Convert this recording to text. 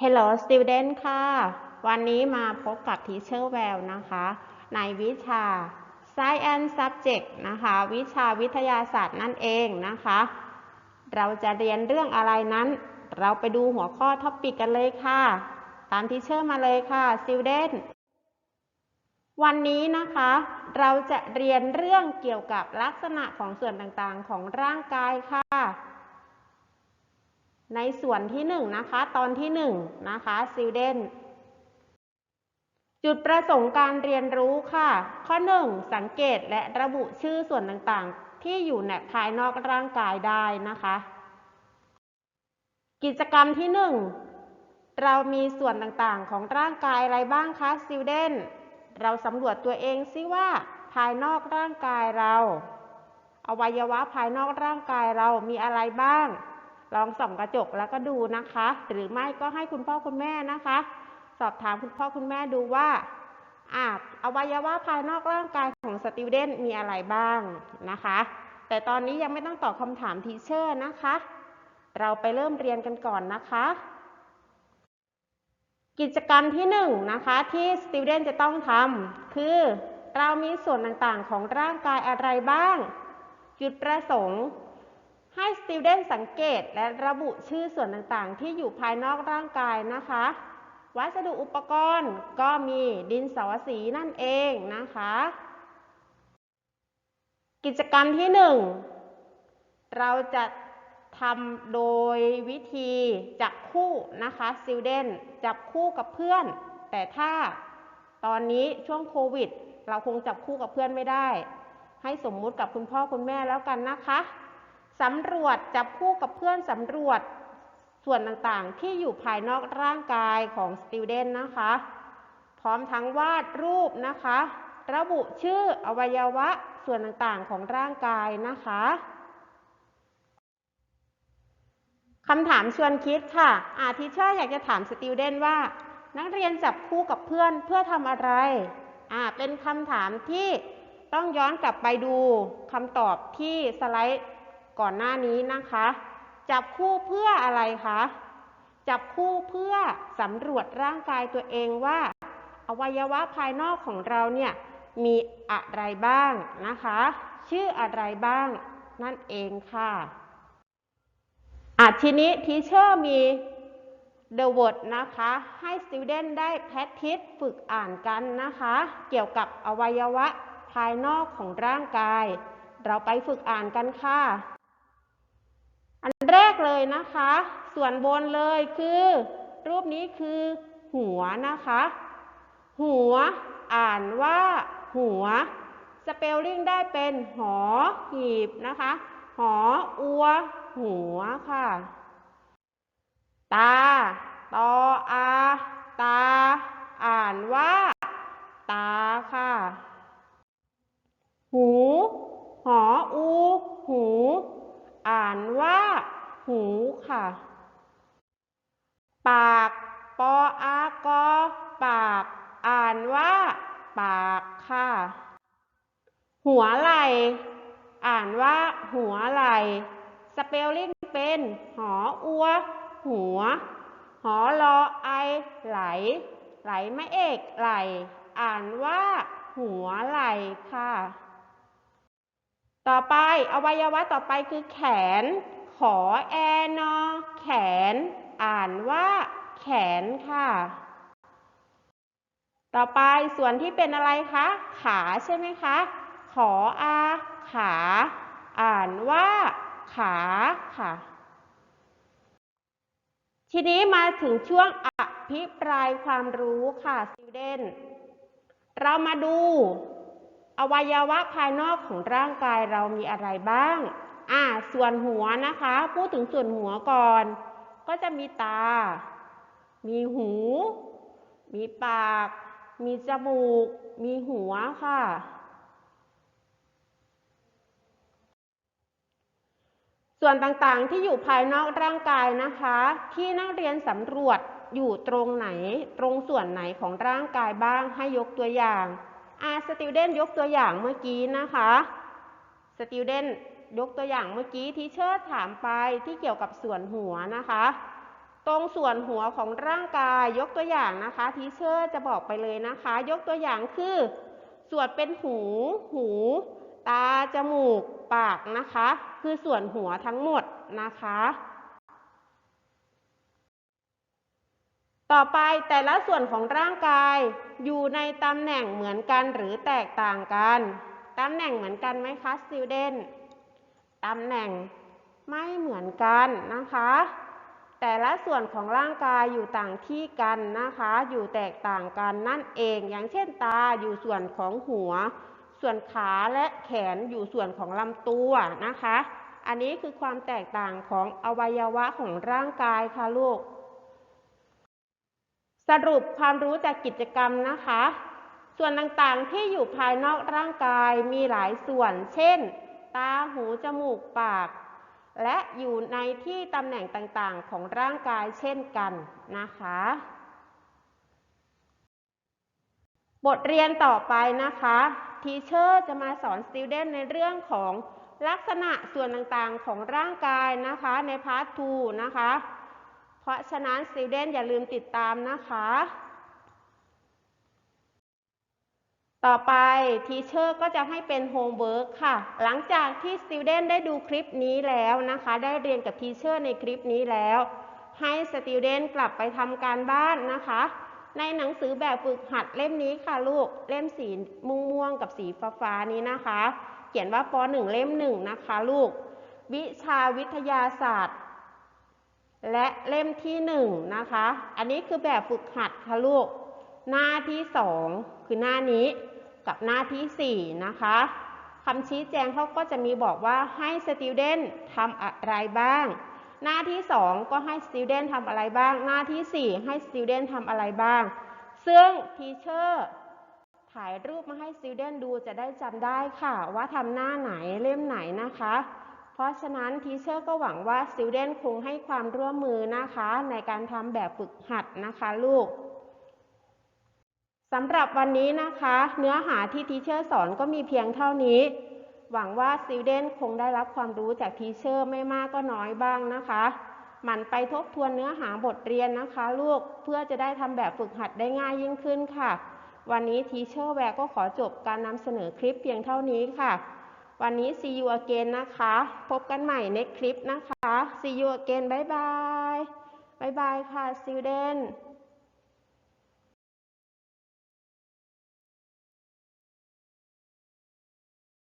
Hello student ค่ะ วันนี้มาพบกับ Teacher Well นะคะ ในวิชา Science Subject นะคะ วิชาวิทยาศาสตร์นั่นเองนะคะ เราจะเรียนเรื่องอะไรนั้น เราไปดูหัวข้อท็อปิกกันเลยค่ะ ตาม Teacher มาเลยค่ะ student วันนี้นะคะ เราจะเรียนเรื่องเกี่ยวกับลักษณะของส่วนต่างๆของร่างกายค่ะ ในส่วนที่หนึ่งนะคะตอนที่หนึ่งนะคะ student จุดประสงค์การเรียนรู้ค่ะ ข้อหนึ่งสังเกตและระบุชื่อส่วนต่างๆ ที่อยู่ในภายนอกร่างกายได้นะคะ กิจกรรมที่หนึ่งเรามีส่วนต่างๆ ของร่างกายอะไรบ้างคะ student เราสำรวจตัวเองซิว่าภายนอกร่างกายเรา อวัยวะภายนอกร่างกายเรามีอะไรบ้าง ลองส่องกระจกแล้วก็ดูนะคะ หรือไม่ก็ให้คุณพ่อคุณแม่นะคะ สอบถามคุณพ่อคุณแม่ดูว่าอาอวัยวะภายนอกร่างกายของสติวเดนมีอะไรบ้างนะคะ แต่ตอนนี้ยังไม่ต้องตอบคำถามทีเชอร์นะคะ เราไปเริ่มเรียนกันก่อนนะคะ กิจกรรมที่หนึ่งนะคะที่สติวเดนจะต้องทำคือเรามีส่วนต่างๆของร่างกายอะไรบ้าง จุดประสงค์ ให้สติวเดนสังเกตและระบุชื่อส่วนต่างๆ ที่อยู่ภายนอกร่างกายนะคะ วัสดุอุปกรณ์ก็มีดินสอสีนั่นเองนะคะ กิจกรรมที่หนึ่งเราจะทำโดยวิธีจับคู่นะคะสติวเดนจับคู่กับเพื่อน แต่ถ้าตอนนี้ช่วงโควิด เราคงจับคู่กับเพื่อนไม่ได้ ให้สมมุติกับคุณพ่อคุณแม่แล้วกันนะคะ สำรวจจับคู่กับเพื่อนสำรวจส่วนต่างๆ ที่อยู่ภายนอกร่างกายของสติวเดนนะคะ พร้อมทั้งวาดรูปนะคะ ระบุชื่ออวัยวะส่วนต่างๆของร่างกายนะคะคำถามชวนคิดค่ะ อาทิเชอร์อยากจะถามสติวเดนว่า นักเรียนจับคู่กับเพื่อนเพื่อทำอะไร อ่า เป็นคำถามที่ต้องย้อนกลับไปดูคำตอบที่สไลด์ ก่อนหน้านี้นะคะ จับคู่เพื่ออะไรคะ จับคู่เพื่อสำรวจร่างกายตัวเองว่า อวัยวะภายนอกของเราเนี่ยมีอะไรบ้างนะคะ ชื่ออะไรบ้างนั่นเองค่ะอะทีนี้ทีเชอร์มี The word นะคะ ให้ student ได้ practice ฝึกอ่านกันนะคะ เกี่ยวกับอวัยวะภายนอกของร่างกาย เราไปฝึกอ่านกันค่ะ เลยนะคะ ส่วนบนเลยคือ รูปนี้คือ หัวนะคะ หัวอ่านว่า หัวสเปลลิ่งได้เป็นหอหีบนะคะ หออัว หัวค่ะ ตา ตออา ตา อ่านว่า ตาค่ะ หู หออู หู อ่านว่า หูค่ะ ปาก ปออากอปาก อ่านว่า ปากค่ะ หัวไหลอ่านว่า หัวไหลสเปลลิ่งเป็น หออัว หัว หอรอไอ ไหล ไหลไม่เอกไหล อ่านว่า หัวไหลค่ะ ต่อไปอวัยวะต่อไปคือแขน ขอแอนอแขน อ่านว่าแขนค่ะ ต่อไปส่วนที่เป็นอะไรคะ ขาใช่ไหมคะ ขออาขา อ่านว่าขาค่ะ ทีนี้มาถึงช่วงอภิปรายความรู้ค่ะ student เรามาดู อวัยวะภายนอกของร่างกายเรามีอะไรบ้าง อ่าส่วนหัวนะคะ พูดถึงส่วนหัวก่อน ก็จะมีตา มีหู มีปาก มีจมูก มีหัวค่ะ ส่วนต่างๆที่อยู่ภายนอกร่างกายนะคะ ที่นักเรียนสำรวจอยู่ตรงไหน ตรงส่วนไหนของร่างกายบ้างให้ยกตัวอย่างอาสติวเดนยกตัวอย่างเมื่อกี้นะคะสติวเดน ยกตัวอย่างเมื่อกี้ที่เชิดถามไปที่เกี่ยวกับส่วนหัวนะคะ ตรงส่วนหัวของร่างกายยกตัวอย่างนะคะทีเชอร์จะบอกไปเลยนะคะ ยกตัวอย่างคือ ส่วนเป็นหู หู ตา จมูก ปากนะคะ คือส่วนหัวทั้งหมดนะคะ ต่อไปแต่ละส่วนของร่างกายอยู่ในตำแหน่งเหมือนกันหรือแตกต่างกันตำแหน่งเหมือนกันไหมคะ student ตำแหน่งไม่เหมือนกันนะคะ แต่ละส่วนของร่างกายอยู่ต่างที่กันนะคะ อยู่แตกต่างกันนั่นเอง อย่างเช่นตาอยู่ส่วนของหัว ส่วนขาและแขนอยู่ส่วนของลำตัวนะคะ อันนี้คือความแตกต่างของอวัยวะของร่างกายค่ะลูก สรุปความรู้จากกิจกรรมนะคะ ส่วนต่างๆที่อยู่ภายนอกร่างกายมีหลายส่วน เช่น ตา หู จมูก ปาก และอยู่ในที่ตำแหน่งต่างๆ ของร่างกายเช่นกันนะคะ บทเรียนต่อไปนะคะทีเชอร์จะมาสอนสติวเดนในเรื่องของลักษณะส่วนต่างๆของร่างกายนะคะในพาร์ท 2 นะคะ เพราะฉะนั้นสติวเดนอย่าลืมติดตามนะคะ ต่อไปทีเชอร์ก็จะให้เป็นโฮมเวิร์กค่ะ หลังจากที่สติวเดนได้ดูคลิปนี้แล้วนะคะ ได้เรียนกับทีเชอร์ในคลิปนี้แล้ว ให้สติวเดนกลับไปทำการบ้านนะคะ ในหนังสือแบบฝึกหัดเล่มนี้ค่ะลูก เล่มสีม่วงม่วงๆกับสีฟ้าฟ้าๆนี้นะคะ เขียนว่าป .1 เล่มหนึ่งนะคะลูก วิชาวิทยาศาสตร์ และเล่มที่หนึ่งนะคะ อันนี้คือแบบฝึกหัดค่ะลูก หน้าที่สองคือหน้านี้ กับหน้าที่สี่นะคะคำชี้แจงเขาก็จะมีบอกว่าให้สติวเดนทำอะไรบ้าง หน้าที่สองก็ให้สติวเดนทำอะไรบ้าง หน้าที่สี่ให้สติวเดนทำอะไรบ้าง ซึ่งทีเชอร์ถ่ายรูปมาให้สติวเดนดูจะได้จำได้ค่ะ ว่าทำหน้าไหนเล่มไหนนะคะ เพราะฉะนั้นทีเชอร์ก็หวังว่าสติวเดนคงให้ความร่วมมือนะคะ ในการทำแบบฝึกหัดนะคะลูก สำหรับวันนี้นะคะ เนื้อหาที่ทีเชอร์สอนก็มีเพียงเท่านี้ หวังว่าสติวเดนคงได้รับความรู้จากทีเชอร์ไม่มากก็น้อยบ้างนะคะหมั่นไปทบทวนเนื้อหาบทเรียนนะคะ ลูกเพื่อจะได้ทำแบบฝึกหัดได้ง่ายยิ่งขึ้นค่ะ วันนี้ทีเชอร์แวร์ก็ขอจบการนำเสนอคลิปเพียงเท่านี้ค่ะ วันนี้ see you again นะคะ พบกันใหม่ในคลิปนะคะ see you again บายบายบายบายค่ะ student